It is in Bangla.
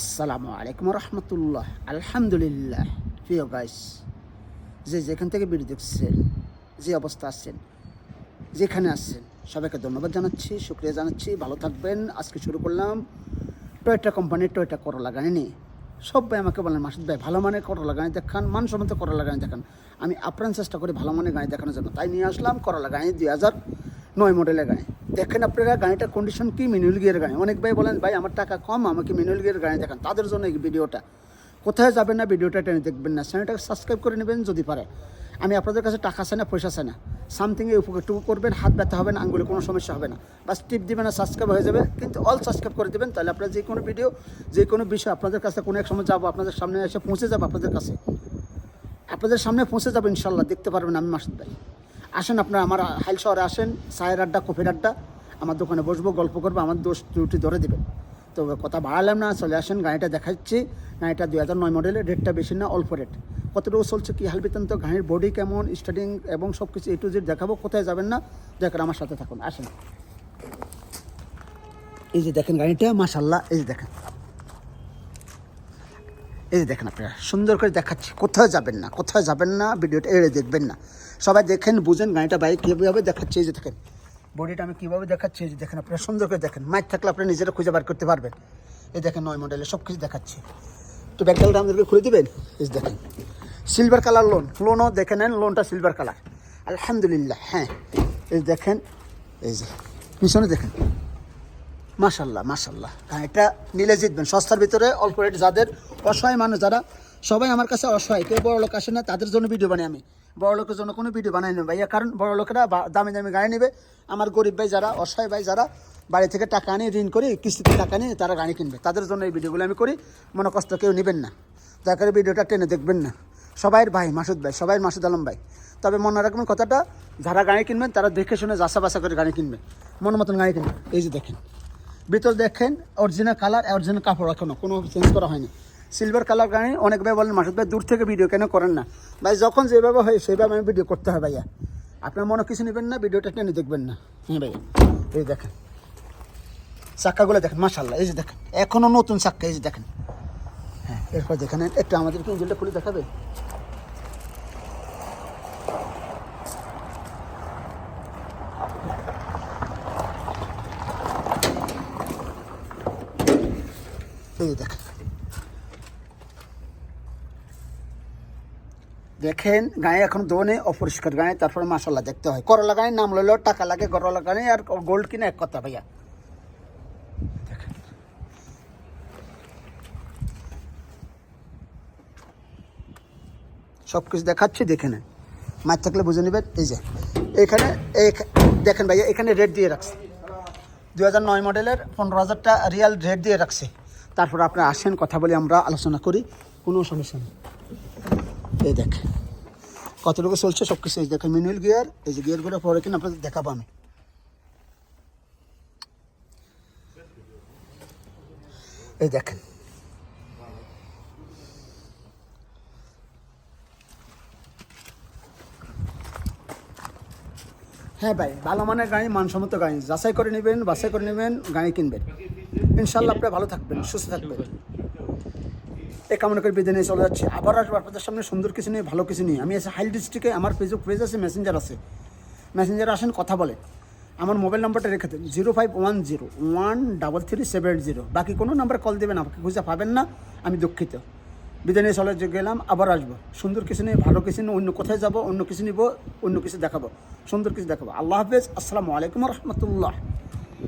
আসসালামু আলাইকুম রহমতুল্লাহ। আলহামদুলিল্লাহ। প্রিয় গাইস যে যেখান থেকে ভিডিও দেখছেন, যে অবস্থা আছেন, যেখানে আছেন, সবাইকে ধন্যবাদ জানাচ্ছি, শুক্রিয়া জানাচ্ছি, ভালো থাকবেন। আজকে শুরু করলাম টয়টা কোম্পানির টয়টা করলা গাড়ি নিয়ে। সব ভাই আমাকে বলেন, মাসুদ ভাই, ভালো মানের করলা গাড়ি দেখান, মানসম্মত করলা গাড়ি দেখান। আমি আপ্রাণ চেষ্টা করি ভালো মানের গাড়ি দেখানোর জন্য। তাই নিয়ে আসলাম করলা গাড়ি দুই হাজার নয় মডেলের গাড়ি দেখেন আপনারা, গাড়িটার কন্ডিশন কি মিনুল গিয়ার গাড়ি অনেক ভাই বলেন, ভাই, আমার টাকা কম, আমাকে মিনুল গিয়ার গাড়ি দেখান। তাদের জন্য এই ভিডিওটা। কোথায় যাবেন না ভিডিওটা টেনে দেখবেন না। চ্যানেলটাকে সাবস্ক্রাইব করে নেবেন যদি পারে। আমি আপনাদের কাছে টাকা আছে না, পয়সা আছে না। সামথিংয়ে উপকারটুকু করবেন, হাত ব্যথা হবে না, আঙ্গুলে কোনো সমস্যা হবে না। বাস টিপ দিবেন না সাবস্ক্রাইব হয়ে যাবে। কিন্তু অল সাবস্ক্রাইব করে দেবেন, তাহলে আপনার যে কোনো ভিডিও যে কোনো বিষয় আপনাদের কাছে, কোনো এক সময় যাব, আপনাদের সামনে এসে পৌঁছে যাব আপনাদের কাছে। আপনাদের সামনে পৌঁছে যাব, ইনশাল্লাহ। দেখতে পারবেন আমি মাসুদ ভাই। আসেন আপনারা, আমার হাইল শহরে আসেন, চায়ের আড্ডা, কফির আড্ডা, আমার দোকানে বসবো, গল্প করব, আমার দোষ ত্রুটি ধরে দেবেন। তো কথা বাড়ালাম না, চলে আসেন, গাড়িটা দেখাচ্ছি। গাড়িটা দুই হাজার নয় মডেলের রেটটা বেশি না, অল্প রেট কতটুকু চলছে, কী হাল তো গাড়ির বডি কেমন স্টার্টিং এবং সব কিছু এ টু জেড দেখাবো, কোথায় যাবেন না দেখেন আমার সাথে থাকুন, আসেন। এই যে দেখেন গাড়িটা মাসাল্লাহ এই যে দেখেন। এই যে দেখেন আপনারা, সুন্দর করে দেখাচ্ছি কোথায় যাবেন না কোথায় যাবেন না, ভিডিওটা এড়ে দেখবেন না। সবাই দেখেন, বুঝেন গাড়িটা বাইক কীভাবে দেখাচ্ছে, এই যে দেখেন বডিটা আমি কীভাবে দেখাচ্ছি, এই যে দেখেন আপনারা, সুন্দর করে দেখেন। মাইক থাকলে আপনি নিজেরা খুঁজে বার করতে পারবেন। এই দেখেন নয় মডেলে সব কিছু দেখাচ্ছে। তো ব্যাগটালটা আমাদেরকে খুলে দিবেন? এই দেখেন সিলভার কালার লোন লোনও দেখে নেন লোনটা সিলভার কালার আলহামদুলিল্লাহ হ্যাঁ। এই দেখেন, এই যে, পিছনে দেখেন। মাশাল্লাহ মাশাল্লাহ গাড়িটা নিলে জিতবেন। সস্তার ভিতরে, অল্প রেট যাদের অসহায় মানুষ যারা, সবাই আমার কাছে অসহায়। কেউ বড় লোক আসে না, তাদের জন্য ভিডিও বানাই আমি। বড় লোকের জন্য কোনো ভিডিও বানাই না ভাইয়া, কারণ বড় লোকেরা দামি দামি গাড়ি নেবে। আমার গরিব ভাই যারা, অসহায় ভাই যারা, বাড়ি থেকে টাকা আনি, ঋণ করি, কিস্তিতে টাকা নিয়ে তারা গাড়ি কিনবে। তাদের জন্য এই ভিডিওগুলো আমি করি, মনে কষ্ট কেউ নেবেন না। দয়া করে ভিডিওটা টেনে দেখবেন না। সবাইয়ের ভাই, মাসুদ ভাই, সবাই মাসুদ আলম ভাই। তবে মনে রাখবেন কথাটা, যারা গাড়ি কিনবেন, তারা দেখে শুনে যাচা বাসা করে গাড়ি কিনবে। মন মতন গাড়ি কিনবে। এই যে দেখেন। ভিতর দেখেন অরিজিনাল কালার অরিজিনাল কাপড় এখনও, কোনো চেঞ্জ করা হয়নি। সিলভার কালার গাড়ি অনেক ভাই বলেন, মাসুদ ভাই দূর থেকে ভিডিও কেন করেন না? ভাই, যখন যেভাবে হয় সেইভাবে আমি ভিডিও করতে হয় ভাইয়া। আপনার মনে কিছু নেবেন না? ভিডিওটা টেনে দেখবেন না। হ্যাঁ ভাইয়া। এই দেখেন। চাক্কাগুলো দেখেন মাশাল্লাহ এই যে দেখেন এখনও নতুন চাক্কা, এই যে দেখেন। হ্যাঁ এরপর দেখেন, একটু আমাদেরকে ইঞ্জিনটা খুলে দেখাবে? এই দেখেন। দেখেন গায়ে এখন দোনে অপরিষ্কার গায়ে তারপরে মাসাল্লাহ দেখতে হয়। করলা গায়ে নাম লইলো টাকা লাগে করলা গায়ে আর গোল্ড কিনে এক কথা ভাইয়া। দেখেন। সব কিছু দেখাচ্ছি দেখে নেন। মাছ থাকলে বুঝে নেবেন এই যে। এখানে দেখেন ভাইয়া এখানে রেট দিয়ে রাখছে। দু হাজার নয় মডেলের পনেরো হাজারটা রিয়াল রেট দিয়ে রাখছে। তারপর আপনারা আসেন কথা বলে আমরা আলোচনা করি কোনো সমস্যা নেই। এই দেখ। কতটুকু চলছে সব কিছু এই দেখেন মিনুয়াল গিয়ার এই যে গিয়ারগুলো পরে কিনা আপনাদের দেখাবো আমি। এই দেখেন হ্যাঁ ভাই, ভালো মানের গাড়ি, মানসম্মত গাড়ি। যাচাই করে নেবেন, বাছাই করে নেবেন, গাড়ি কিনবেন। ইনশাল্লাহ আপনি ভালো থাকবেন, সুস্থ থাকবেন। এই কামনা করে বিদায় নিয়ে চলে যাচ্ছি। আবার আসব আপনাদের সামনে সুন্দর কিছু নিয়ে, ভালো কিছু নিয়ে। আমি আছি হাইল ডিস্ট্রিক্টে, আমার ফেসবুক পেজ আছে মেসেঞ্জার আছে। মেসেঞ্জার আসেন, কথা বলে। আমার মোবাইল নাম্বারটা রেখে দেন। Zero five one zero, one double three seven zero. বাকি কোনো নাম্বার কল দেবেন, আমাকে খুঁজে পাবেন না। আমি দুঃখিত। বিদায় নিয়ে চলে গেলাম, আবার আসব। সুন্দর কিছু নিয়ে, ভালো কিছু নিয়ে, অন্য কোথায় যাব, অন্য কিছু নিব, অন্য কিছু দেখাবো। সুন্দর কিছু দেখাবো। আল্লাহ হাফেজ। আসসালামু আলাইকুম রহমতুল্লাহ।